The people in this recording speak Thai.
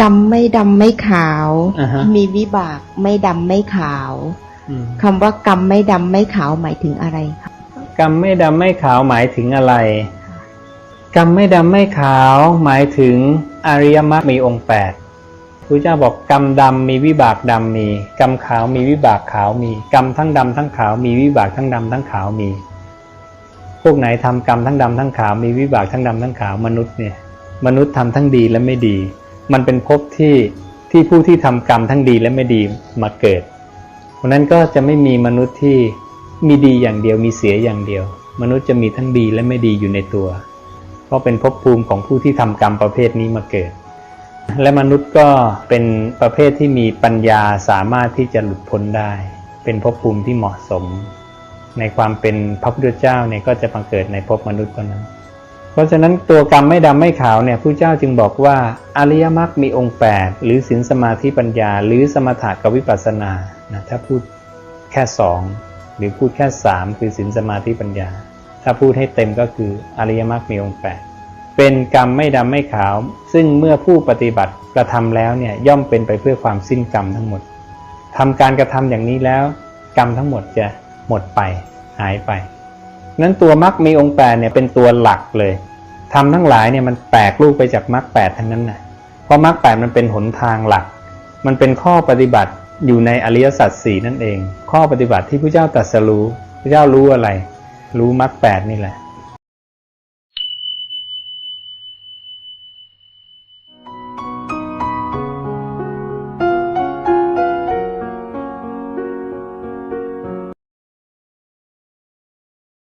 กรรมไม่ดำไม่ขาวอ่าฮะมีวิบากไม่ดำไม่ขาวอืมคำว่ากรรมไม่ดำไม่ขาวหมายถึงอะไรคะกรรมไม่ดำไม่ขาวหมายถึงอะไร กรรมไม่ดำไม่ขาวหมายถึงอริยมรรคมีองค์แปดพระเจ้าบอกกรรมดำมีวิบากดำมี กรรมขาวมีวิบากขาวมี กรรมทั้งดำทั้งขาวมีวิบากทั้งดำทั้งขาวมี พวกไหนทำกรรมทั้งดำทั้งขาวมีวิบากทั้งดำทั้งขาวมนุษย์เนี่ย มนุษย์ทำทั้งดีและไม่ดี มันเป็นภพที่ที่ผู้ที่ทำกรรมทั้งดีและไม่ดีมาเกิด เพราะนั้นก็จะไม่มีมนุษย์ที่มีดีอย่างเดียวมีเสียอย่างเดียว มนุษย์จะมีทั้งดีและไม่ดีอยู่ในตัว เพราะเป็นภพภูมิของผู้ที่ทำกรรมประเภทนี้มาเกิด และมนุษย์ก็เป็นประเภทที่มีปัญญาสามารถที่จะหลุดพ้นได้ เป็นภพภูมิที่เหมาะสม ในความเป็นพระพุทธเจ้าเนี่ยก็จะบังเกิดในภพมนุษย์เท่านั้น เพราะฉะนั้นตัวกรรมไม่ดำไม่ขาวเนี่ยผู้เจ้าจึงบอกว่าอริยมรรคมีองค์ 8 หรือศีลสมาธิปัญญา หรือสมถะกับวิปัสสนานะถ้าพูดแค่สองหรือพูดแค่สามคือศีลสมาธิปัญญา ถ้าพูดให้เต็มก็คืออริยมรรคมีองค์ 8 เป็นกรรมไม่ดำไม่ขาว ซึ่งเมื่อผู้ปฏิบัติกระทำแล้วเนี่ยย่อมเป็นไปเพื่อความสิ้นกรรมทั้งหมดทำการกระทำอย่างนี้แล้ว กรรมทั้งหมดจะหมดไปหายไป นั้นตัวมรรคมีองค์แปดเนี่ยเป็นตัวหลักเลยทำทั้งหลายเนี่ยมันแตกลูกไปจากมรรคแปดทั้งนั้นนะเพราะมรรคแปดมันเป็นหนทางหลัก มันเป็นข้อปฏิบัติอยู่ในอริยสัจสี่นั่นเอง ข้อปฏิบัติที่พระเจ้าตรัสรู้พระเจ้ารู้อะไร รู้มรรคแปดนี่แหละ